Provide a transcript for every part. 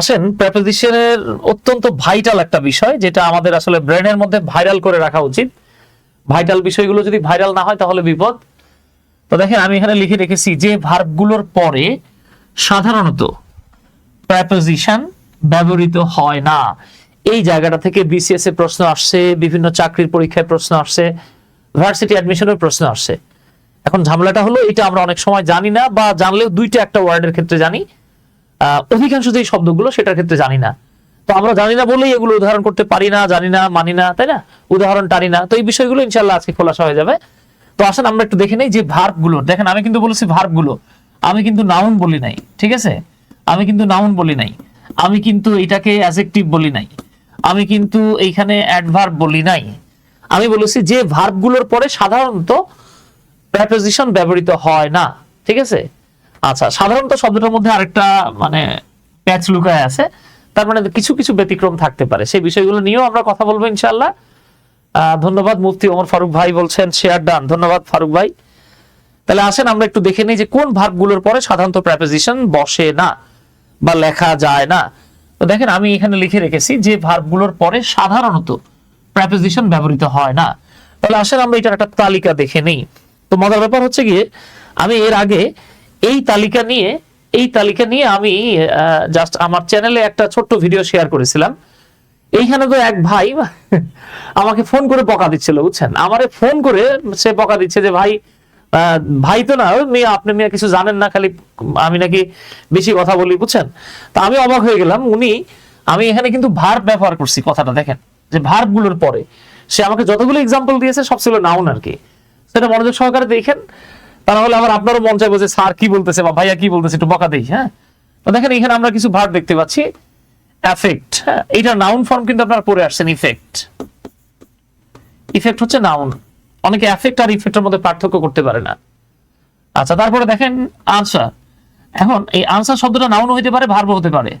আসেন প্রেপোজিশনের অত্যন্ত ভাইটাল একটা বিষয়, যেটা আমাদের আসলে ব্রেনের মধ্যে ভাইরাল করে রাখা উচিত। ভাইটাল বিষয়গুলো যদি ভাইরাল না হয়, তাহলে বিপদ। তো দেখেন, আমি এখানে লিখে রেখেছি যে ভার্বগুলোর পরে সাধারণত প্রেপোজিশন ব্যবহৃত হয় না। এই জায়গাটা থেকে বিসিএস এ প্রশ্ন আসছে, বিভিন্ন চাকরির পরীক্ষায় প্রশ্ন আসছে ভার্সিটি অ্যাডমিশনের প্রশ্ন আসছে। এখন ঝামেলাটা হলো, এটা আমরা অনেক সময় জানি না, বা জানলেও দুইটা একটা ওয়ার্ডের ক্ষেত্রে জানি। অধিকাংশ যে শব্দগুলো সেটার ক্ষেত্রে জানি না। তো আমরা জানি না বলেই এগুলো উদাহরণ করতে পারি না, জানি না, মানি না, তাই না? উদাহরণ টানি না। তো এই বিষয়গুলো ইনশাল্লাহ আজকে খোলাসা হয়ে যাবে। তো আসেন আমরা একটু দেখে নেই যে ভার্বগুলো দেখেন, আমি কিন্তু বলেছি ভার্বগুলো আমি কিন্তু নাউন বলি নাই, ঠিক আছে? আমি কিন্তু নাউন বলি নাই। আমি কিন্তু এটাকে অ্যাজেক্টিভ বলি নাই। আমি কিন্তু এইখানে অ্যাডভার্ব বলি নাই। আমি বলেছি যে ভার্বগুলোর পরে সাধারণত প্রেপোজিশন ব্যবহৃত হয় না, ঠিক আছে? আচ্ছা সাধারণত শব্দটার মধ্যে আরেকটা মানে প্যাচ লুকায় আছে। তার মানে কিছু কিছু ব্যতিক্রম থাকতে পারে। সেই বিষয়গুলো নিয়েও আমরা কথা বলব ইনশাআল্লাহ। আহ, ধন্যবাদ মুফতি ওমর ফারুক ভাই বলছেন শেয়ার ডান ধন্যবাদ ফারুক ভাই। তাহলে আসেন আমরা একটু দেখে নিই যে কোন ভার্বগুলোর পরে সাধারণত প্রেপোজিশন বসে না বা লেখা যায় না। তো দেখেন আমি এখানে লিখে রেখেছি যে ভার্বগুলোর পরে সাধারণত প্রেপোজিশন ব্যবহৃত হয় না। তাহলে আসেন আমরা এটার একটা তালিকা দেখে নেই। তো মজার ব্যাপার হচ্ছে গিয়ে আমি এর আগে এই তালিকা নিয়ে, এই তালিকা নিয়ে আমি জাস্ট আমার চ্যানেলে একটা ছোট্ট ভিডিও শেয়ার করেছিলাম। এইখানে তো এক ভাই আমাকে ফোন করে বকা দিচ্ছিল, বুঝছেন? আমারে ফোন করে সে বকা দিচ্ছে যে, ভাই ভাই তো না মেয়ে, আপনি মেয়ে কিছু জানেন না, খালি আমি নাকি বেশি কথা বলি, বুঝছেন? তা আমি অবাক হয়ে গেলাম, উনি, আমি এখানে কিন্তু ভার্ব ব্যবহার করছি কথাটা, দেখেন, যে ভার্বগুলোর পরে। সে আমাকে যতগুলো এক্সাম্পল দিয়েছে, সব ছিল নাউন আর কি। সেটা মনোযোগ সহকারে দেখেন তা নাহলে আবার আপনারও মন চাইব যে স্যার কি বলতেছে বা ভাইয়া কি বলতেছে, একটু বকা দেই হ্যাঁ? তো দেখেন, এখানে আমরা কিছু ভার্ব দেখতে পাচ্ছি অ্যাফেক্ট হ্যাঁ? এটা নাউন ফর্ম কিন্তু আপনারা পড়ে আসছেন ইফেক্ট ইফেক্ট হচ্ছে নাউন অনেকে এফেক্ট আর ইফেক্টের মধ্যে পার্থক্য করতে পারে না। আচ্ছা তারপরে দেখেন আনসার এখন এই আনসার শব্দটা নাউন হইতে পারে ভার্ব হতে পারে।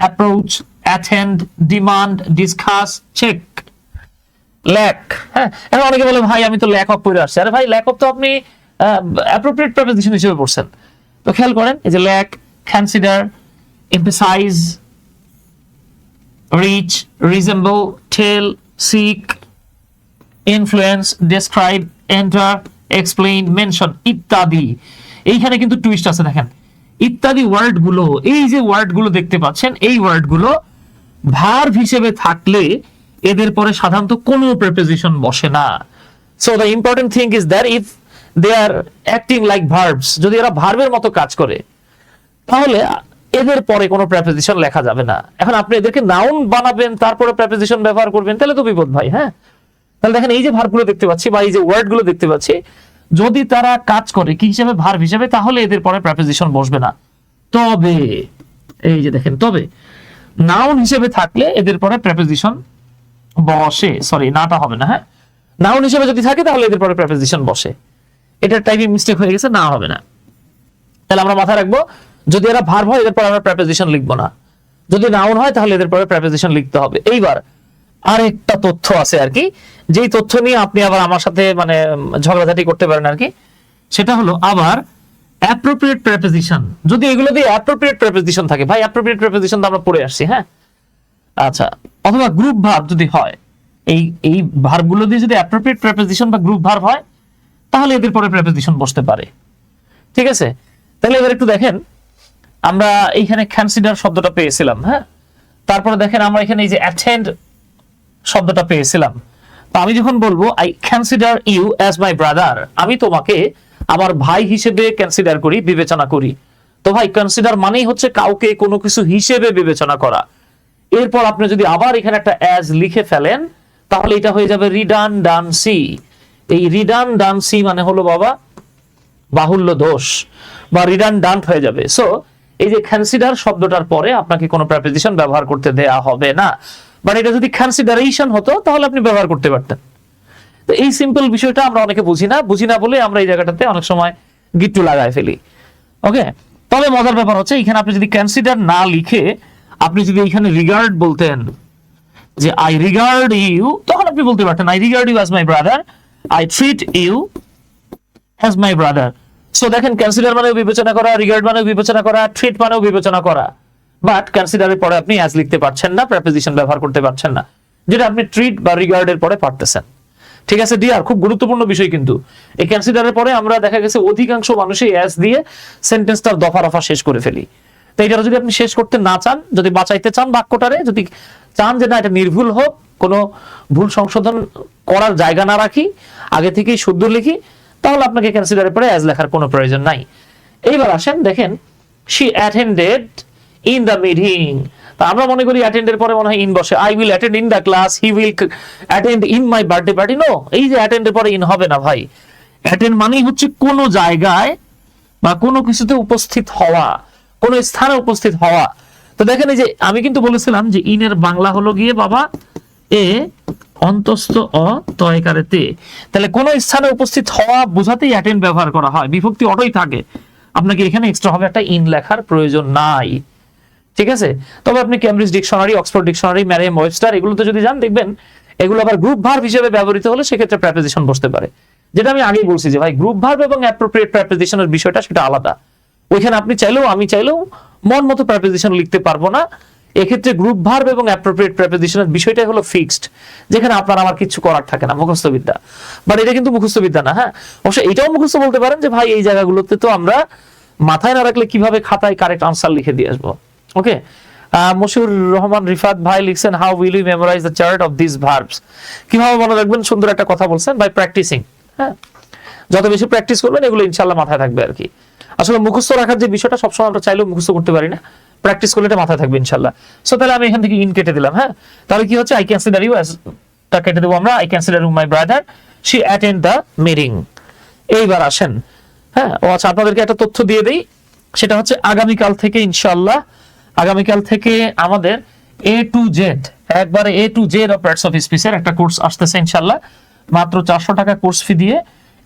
Approach attend demand discuss check lack হ্যাঁ? এখন অনেকে বলে, ভাই, আমি তো ল্যাক অফ পড়ে আসছি। আরে ভাই ল্যাক অফ তো আপনি অ্যাপ্রোপ্রিয়েট প্রেপোজিশন হিসেবে পড়ছেন। তো খেয়াল করেন, এই যে lack consider emphasize reach resemble tell seek influence describe enter explain mention ইত্যাদি। এইখানে কিন্তু টুইস্ট আছে, দেখেন। ইত্যাদি ওয়ার্ডগুলো এই যে ওয়ার্ডগুলো দেখতে পাচ্ছেন, এই ওয়ার্ডগুলো ভার্ব হিসেবে থাকলে এদের পরে সাধারণত কোনো প্রেপোজিশন বসে না। So the important thing is that if they are acting like verbs যদি এরা ভার্বের মতো কাজ করে, তাহলে এদের পরে কোনো প্রেপোজিশন লেখা যাবে না। এখন আপনি এদেরকে নাউন বানাবেন, তারপরে প্রেপোজিশন ব্যবহার করবেন, তাহলে তো বিপদ ভাই হ্যাঁ? তাহলে দেখেন এই যে ভার্বগুলো দেখতে পাচ্ছি বা এই যে ওয়ার্ডগুলো দেখতে পাচ্ছি, যদি তারা কাজ করে কি হিসাবে? ভার্ব হিসাবে, তাহলে এদের পরে প্রেপোজিশন বসবে না। তবে, এই যে দেখেন, তবে নাউন হিসেবে থাকলে এদের পরে প্রেপোজিশন বসে। সরি নাটা হবে না হ্যাঁ? নাউন হিসেবে যদি থাকে, তাহলে এদের পরে প্রেপোজিশন বসে। এটা টাইপিং মিস্টেক হয়ে গেছে, না হবে না। তাহলে আমরা মাথায় রাখব, যদি এরা ভার্ব হয়, এদের পরে আমরা প্রেপোজিশন লিখব না। যদি নাউন হয়, তাহলে এদের পরে প্রেপোজিশন লিখতে হবে। এইবার আরেকটা তথ্য আছে আর কি, যেই তথ্য নিয়ে আপনি আবার আমার সাথে মানে ঝগড়াঝাটি করতে পারেন আর কি, সেটা হলো আবার অ্যাপ্রোপ্রিয়েট প্রেপোজিশন যদি এগুলো দিয়ে অ্যাপ্রোপ্রিয়েট প্রেপোজিশন থাকে, ভাই অ্যাপ্রোপ্রিয়েট প্রেপোজিশন তো আমরা পড়ে আসছি হ্যাঁ? আচ্ছা অথবা গ্রুপ ভার্ব যদি হয়, এই এই ভার্বগুলো দিয়ে যদি অ্যাপ্রোপ্রিয়েট প্রেপোজিশন বা গ্রুপ ভার্ব হয় তাহলে এদের পরে প্রেপোজিশন বসতে পারে। ঠিক আছে? তাহলে এবার একটু দেখেন, আমরা এইখানে কনসিডার শব্দটা পেয়েছিলাম হ্যাঁ? তারপরে দেখেন আমরা এখানে এই যে অ্যাটেন্ড শব্দটা পেয়েছিলাম। তো আমি যখন বলব I consider you as my brother আমি তোমাকে আমার ভাই হিসেবে কনসিডার করি, বিবেচনা করি। তো ভাই কনসিডার মানেই হচ্ছে কাউকে কোনো কিছু হিসেবে বিবেচনা করা। এরপর আপনি যদি আবার এখানে একটা অ্যাজ লিখে ফেলেন, তাহলে এটা হয়ে যাবে রিডান ডানসি এই রিডান ডানসি মানে হলো বাবা বাহুল্য দোষ বা রিডান্ডান্ট হয়ে যাবে। সো এই যে কনসিডার শব্দটার পরে আপনাকে কোনো প্রেপোজিশন ব্যবহার করতে দেয়া হবে না। বাট এটা যদি কনসিডারেশন হতো, তাহলে আপনি ব্যবহার করতে পারতেন। তো এই সিম্পল বিষয়টা আমরা অনেকে বুঝি না। বুঝি না বলে আমরা এই জায়গাটাতে অনেক সময় গিট্টু লাগায় ফেলি। ওকে তবে মজার ব্যাপার হচ্ছে, এখানে আপনি যদি কনসিডার না লিখে আপনি যদি এখানে রিগার্ড বলতেন যে আই রিগার্ড ইউ তখন আপনি বলতে পারতেন I regard you as my brother I treat you has my brother so দেখেন কনসিডার মানেও বিবেচনা করা রিগার্ড মানেও বিবেচনা করা ট্রিট মানেও বিবেচনা করা। বাট কনসিডারের পরে আপনি অ্যাজ লিখতে পারছেন না প্রেপোজিশন ব্যবহার করতে পারছেন না, যেটা আপনি ট্রিট বা রিগার্ডের পরে পারতেছেন। ঠিক আছে ডিয়ার খুব গুরুত্বপূর্ণ বিষয় কিন্তু। এই কনসিডারের পরে আমরা দেখা গেছে অধিকাংশ মানুষই অ্যাজ দিয়ে সেন্টেন্সটার দফা রফা শেষ করে ফেলি। তো এটা যদি আপনি শেষ করতে না চান, যদি বাঁচাইতে চান বাক্যটারে, যদি চান যে না, এটা নির্ভুল হোক, কোনো ভুল সংশোধন করার জায়গা না রাখি, আগে থেকেই শুদ্ধ লিখি, তাহলে আপনাকে কনসিডারের পরে অ্যাজ লেখার কোনো প্রয়োজন নাই। এইবার আসেন, দেখেন she attended in the meeting তা আমরা মনে করি অ্যাটেন্ডের পরে মনে হয় ইন বসে। I will attend in the class he will attend in my birthday party no এই যে অ্যাটেন্ডের পরে ইন হবে না ভাই। অ্যাটেন্ড মানেই হচ্ছে কোনো জায়গায় বা কোনো কিছুতে উপস্থিত হওয়া। কোনো স্থানে উপস্থিত হওয়া। তো দেখেন এই যে আমি কিন্তু বলেছিলাম যে ইনের বাংলা হলো গিয়ে বাবা এ অন্তস্থ অ তয়কারে তে। তাহলে কোন স্থানে উপস্থিত হওয়া বোঝাতেই অ্যাটেন্ড ব্যবহার করা হয়। বিভক্তি অটোই থাকে। আপনাকে এখানে এক্সট্রা হবে একটা ইন লেখার প্রয়োজন নাই। ঠিক আছে? তবে আপনি Cambridge dictionary Oxford dictionary Merriam Webster এগুলোতে যদি যান, দেখবেন এগুলো আবার গ্রুপ ভার্ব হিসেবে ব্যবহৃত হলে সেক্ষেত্রে প্রেপোজিশন বসতে পারে। যেটা আমি আগেই বলছি যে ভাই গ্রুপ ভার্ব এবং অ্যাপ্রোপ্রিয়েট প্রেপোজিশনের বিষয়টা সেটা আলাদা। ওইখানে আপনি চাইলেও আমি চাইলেও মন মতো প্রেপোজিশন লিখতে পারব না। এক্ষেত্রে গ্রুপ ভার্ব এবং অ্যাপ্রোপ্রিয়েট প্রেপোজিশনের বিষয়টাই হলো ফিক্সড যেখানে আপনার আমার কিছু করার থাকে না, মুখস্থ বিদ্যা। বাট এটা কিন্তু মুখস্থ বিদ্যা না হ্যাঁ? অবশ্য এটাও মুখস্থ বলতে পারেন যে, ভাই, এই জায়গাগুলোতে তো আমরা মাথায় না রাখলে কীভাবে খাতায় কারেক্ট আনসার লিখে দিয়ে আসব? ওকে মশিউর রহমান রিফাত ভাই লিখছেন how will you memorize the chart of this verbs কীভাবে মনে রাখবেন? সুন্দর একটা কথা বলছেন বাই প্র্যাকটিসিং হ্যাঁ? যত বেশি প্র্যাকটিস করবেন, এগুলো ইনশাল্লাহ মাথায় থাকবে আর কি। আসলে মুখস্থ রাখার যে বিষয়টা সবসময় আমরা চাইলেও মুখস্থ করতে পারি না। প্র্যাকটিস করলে এটা মাথায় থাকবে ইনশাল্লাহ সো তাহলে আমি এখান থেকে ইন কেটে দিলাম হ্যাঁ? তাহলে কি হচ্ছে? আই কনসিডার ইউ তা কেটে দেবো আমরা। I consider you my brother she attend the meeting এইবার আসেন হ্যাঁ? ও আচ্ছা আপনাদেরকে একটা তথ্য দিয়ে দেই। সেটা হচ্ছে আগামীকাল থেকে ইনশাল্লাহ আগামীকাল থেকে আমাদের এ টু জেড একবারে A to Z of parts of স্পিচের একটা কোর্স আসতেছে ইনশাল্লাহ মাত্র চারশো টাকা কোর্স ফি দিয়ে।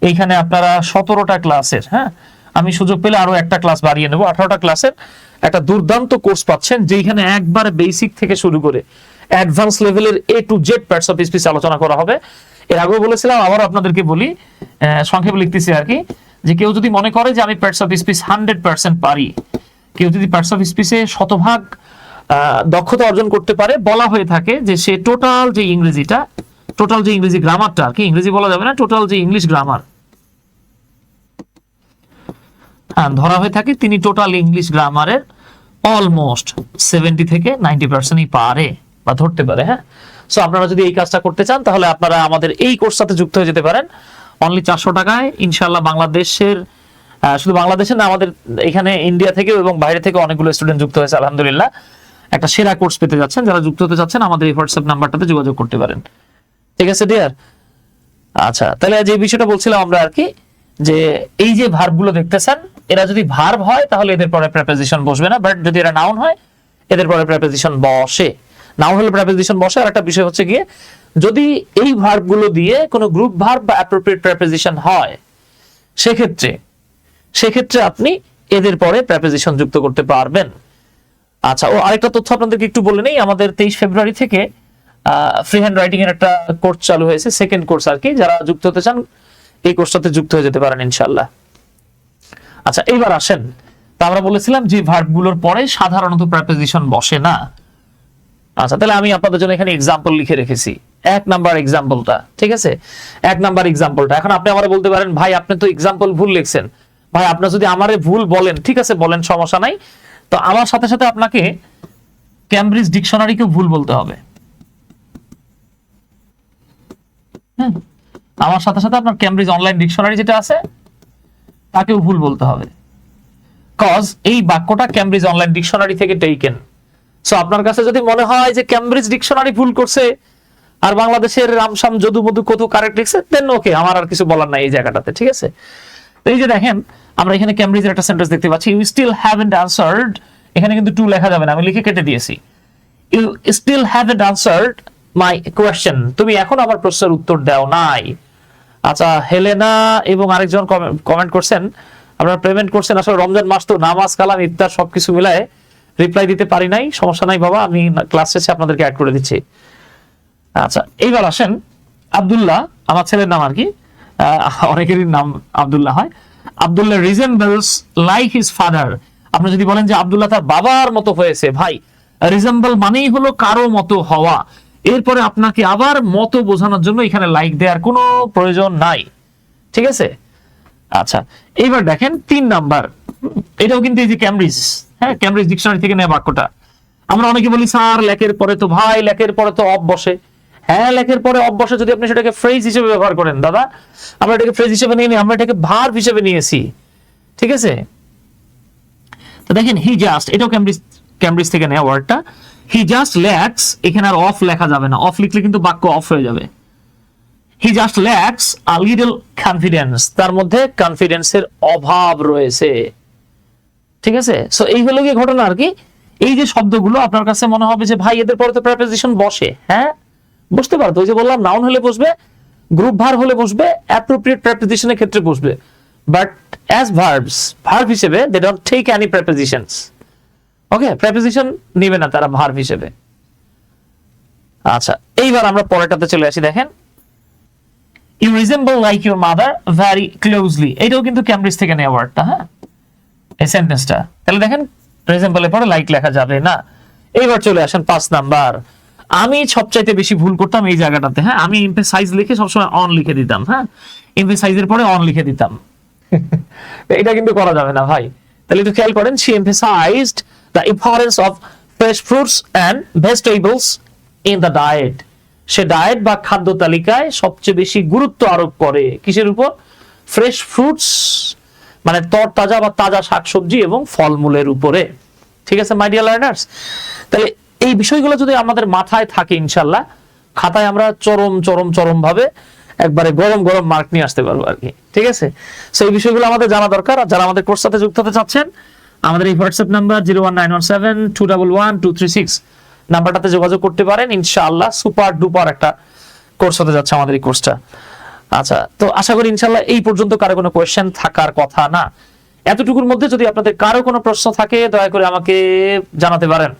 এইখানে আপনারা সতেরোটা ক্লাসের হ্যাঁ? আমি সুযোগ পেলে আরও একটা ক্লাস বাড়িয়ে নেব। আঠারোটা ক্লাসের একটা দুর্দান্ত কোর্স পাচ্ছেন যেখানে একবারে বেসিক থেকে শুরু করে অ্যাডভান্স লেভেলের A to Z parts of speech আলোচনা করা হবে। এর আগেও বলেছিলাম, আবার আপনাদেরকে বলি সংক্ষেপে লিখতেছি আর কি, যে কেউ যদি মনে করে যে আমি parts of speech hundred percent পারি, কেউ যদি প্যাটস অফ স্পিচে শতভাগ দক্ষতা অর্জন করতে পারে, বলা হয়ে থাকে যে সে টোটাল যে ইংরেজিটা টোটাল যে ইংরেজি গ্রামারটা আর কি ইংরেজি বলা যাবে না টোটাল যে ইংলিশ গ্রামার হ্যাঁ ধরা হয়ে থাকে তিনি টোটাল ইংলিশ গ্রামারের অলমোস্ট সেভেন্টি থেকে নাইনটি পার্সেন্টই পারে বা ধরতে পারে হ্যাঁ? সো আপনারা যদি এই কাজটা করতে চান, তাহলে আপনারা আমাদের এই কোর্স সাথে যুক্ত হয়ে যেতে পারেন। অনলি চারশো টাকায় ইনশাল্লাহ বাংলাদেশের শুধু বাংলাদেশে না, আমাদের এখানে ইন্ডিয়া থেকে এবং বাইরে থেকে অনেকগুলো স্টুডেন্ট যুক্ত হয়েছে, আলহামদুলিল্লাহ। একটা সেরা কোর্স পেতে যাচ্ছেন। যারা যুক্ত হতে চাচ্ছেন, আমাদের এই হোয়াটসঅ্যাপ নাম্বারটাতে যোগাযোগ করতে পারেন। ঠিক আছে ডিয়ার আচ্ছা তাহলে যে বিষয়টা বলছিলাম আমরা আর কি, যে এই যে ভার্বগুলো দেখতেছেন এরা যদি ভার্ব হয়, তাহলে এদের পরে প্রেপোজিশন বসবে না বাট যদি এরা নাউন হয়, এদের পরে প্রেপোজিশন বসে। নাউন হলে প্রেপোজিশন বসে আর একটা বিষয় হচ্ছে গিয়ে, যদি এই ভার্বগুলো দিয়ে কোনো গ্রুপ ভার্ব বা অ্যাপ্রোপ্রিয়েট প্রেপোজিশন হয়, সেক্ষেত্রে সেক্ষেত্রে আপনি এদের পরে প্রেপোজিশন যুক্ত করতে পারবেন। আচ্ছা ও আরেকটা তথ্য আপনাদেরকে একটু বলে নেই, আমাদের তেইশ ফেব্রুয়ারি থেকে ফ্রি হ্যান্ড রাইটিং এর একটা কোর্স চালু হয়েছে সেকেন্ড কোর্স আর কি, যারা যুক্ত হতে চান, এই কোর্সটাতে যুক্ত হয়ে যেতে পারেন ইনশাল্লাহ আচ্ছা এইবার আসেন। তা আমরা বলেছিলাম যে ভার্বগুলোর পরে সাধারণত প্রেপোজিশন বসে না। আচ্ছা তাহলে আমি আপনাদের জন্য এখানে এক্সাম্পল লিখে রেখেছি। এক নাম্বার এক্সাম্পলটা ঠিক আছে? এক নাম্বার এক্সাম্পলটা এখন আপনি আমারে বলতে পারেন, ভাই, আপনি তো এক্সাম্পল ভুল লিখছেন। ভাই, আপনি যদি আমারে ভুল বলেন, ঠিক আছে, বলেন, সমস্যা নাই। তো আমার সাথে সাথে আপনাকে ক্যামব্রিজ ডিকশনারিকেও ভুল বলতে হবে। আমার সাথে সাথে আপনার ক্যামব্রিজ অনলাইন ডিকশনারি যেটা আছে তাকেও ভুল বলতে হবে। কজ এই বাক্যটা ক্যামব্রিজ অনলাইন ডিকশনারি থেকে টেকেন সো আপনার কাছে যদি মনে হয় যে ক্যামব্রিজ ডিকশনারি ভুল করছে, আর বাংলাদেশের রামসাম যদু মধু কত কারেক্ট লিখছে দেন ওকে আমার আর কিছু বলার নাই এই জায়গাটাতে, ঠিক আছে? এই যে দেখেন, আমরা এখানে ক্যামব্রিজের একটা সেন্টেন্স দেখতে পাচ্ছি ইউ স্টিল হ্যাভেন্ট আনসার্ড এখানে কিন্তু টু লেখা যাবে না, আমি লিখে কেটে দিয়েছি। You still haven't answered my question তুমি এখন আমার প্রশ্নের উত্তর দাও নাই। আচ্ছা হেলেনা এবং আরেকজন কমেন্ট করছেন। আপনারা পেমেন্ট করছেন, আসলে রমজান মাস তো নামাজ, কালাম, ইফতার সবকিছু মিলায় রিপ্লাই দিতে পারি নাই। সমস্যা নাই বাবা, আমি ক্লাস শেষে আপনাদেরকে অ্যাড করে দিচ্ছি। আচ্ছা এইবার আসেন আব্দুল্লাহ, আমার ছেলের নাম আর কি। অনেকেরই নাম আব্দুল্লাহ হয়। Abdullah resembles like his father আপনি যদি বলেন যে আব্দুল্লাহ তার বাবার মতো হয়েছে, ভাই রিজেম্বল মানেই হলো কারও মতো হওয়া। এরপরে আপনাকে আবার মতো বোঝানোর জন্য এখানে লাইক দেওয়ার কোনো প্রয়োজন নাই। ঠিক আছে? আচ্ছা এইবার দেখেন তিন নাম্বার। এটাও কিন্তু এই যে ক্যামব্রিজ হ্যাঁ? ক্যামব্রিজ ডিকশনারি থেকে নেওয়া বাক্যটা। আমরা অনেকে বলি, স্যার লেকের পরে তো ভাই লেকের পরে তো অফ বসে। হ্যাঁ লেকের পরে অফ বসে যদি আপনি সেটাকে ফ্রেজ হিসেবে ব্যবহার করেন, দাদা, আমরা এটাকে ফ্রেজ হিসেবে নিয়ে আমরা এটাকে ভার্ব হিসেবে নিয়েছি। ঠিক আছে? তো দেখেন হি জাস্ট এটাও ক্যামব্রিজ ক্যামব্রিজ থেকে নেওয়া ওয়ার্ডটা হি জাস্ট ল্যাক্স এখানে আর অফ লেখা যাবে না। অফ লিখলে কিন্তু বাক্য অফ হয়ে যাবে। He just lacks a little confidence তার মধ্যে কনফিডেন্সের অভাব রয়েছে। ঠিক আছে? সো এই হলো কি ঘটনা আর কি। এই যে শব্দগুলো আপনার কাছে মনে হবে যে, ভাই, এদের পরে তো প্রেপোজিশন বসে। হ্যাঁ? বসতে পারতো? ওই যে বললাম নাউন হলে বসবে গ্রুপ ভার হলে বসবে অ্যাপ্রোপ্রিয়েট প্রেপোজিশনের ক্ষেত্রে বসবে। বাট অ্যাজ ভার্বস ভার্ব হিসেবে they don't take any prepositions okay preposition নেবে না তারা ভার্ব হিসেবে। আচ্ছা এইবার আমরা পরেরটাতে চলে আসি দেখেন। You resemble like your mother very closely এটাও কিন্তু ক্যামব্রিজ থেকে নেওয়া ওয়ার্ডটা হ্যাঁ? এই সেন্টেন্সটা তাহলে দেখেন রিজেম্বলের পরে লাইক লেখা যাবে না? এইবার চলে আসেন পাঁচ নাম্বার। আমি সবচাইতে বেশি ভুল করতাম এই জায়গাটাতে হ্যাঁ? আমি এমফেসাইজ লিখে সবসময় অন লিখে দিতাম হ্যাঁ? এমফেসাইজের পরে অন লিখে দিতাম। এটা কিন্তু করা যাবে না ভাই। তাহলে একটু খেয়াল করেন she emphasized the importance of fresh fruits and vegetables in the diet. সে ডায়েট বা খাদ্য তালিকায় সবচেয়ে বেশি গুরুত্ব আরোপ করে। কিসের উপর? ফ্রেশ ফ্রুটস মানে তর তাজা বা তাজা শাকসবজি এবং ফলমূলের উপরে। ঠিক আছে মাই ডিয়ার লার্নার্স তাহলে এই বিষয়গুলো যদি আমাদের মাথায় থাকে ইনশাল্লাহ খাতায় আমরা চরম চরম চরম ভাবে একবারে গরম গরম মার্ক নিয়ে আসতে পারব আর কি। ঠিক আছে? সেই বিষয়গুলো আমাদের জানা দরকার। আর যারা আমাদের কোর্স সাথে যুক্ত হতে চাচ্ছেন আমাদের এই WhatsApp number zero one nine one seven two double one two three six নাম্বারটাতে যোগাযোগ করতে পারেন। ইনশাআল্লাহ সুপার ডুপার একটা কোর্স হতে যাচ্ছে আমাদের এই কোর্সটা আচ্ছা তো আশা করি ইনশাল্লাহ এই পর্যন্ত কারও কোনো কোয়েশ্চেন থাকার কথা না। এতটুকুর মধ্যে যদি আপনাদের কারও কোনো প্রশ্ন থাকে, দয়া করে আমাকে জানাতে পারেন।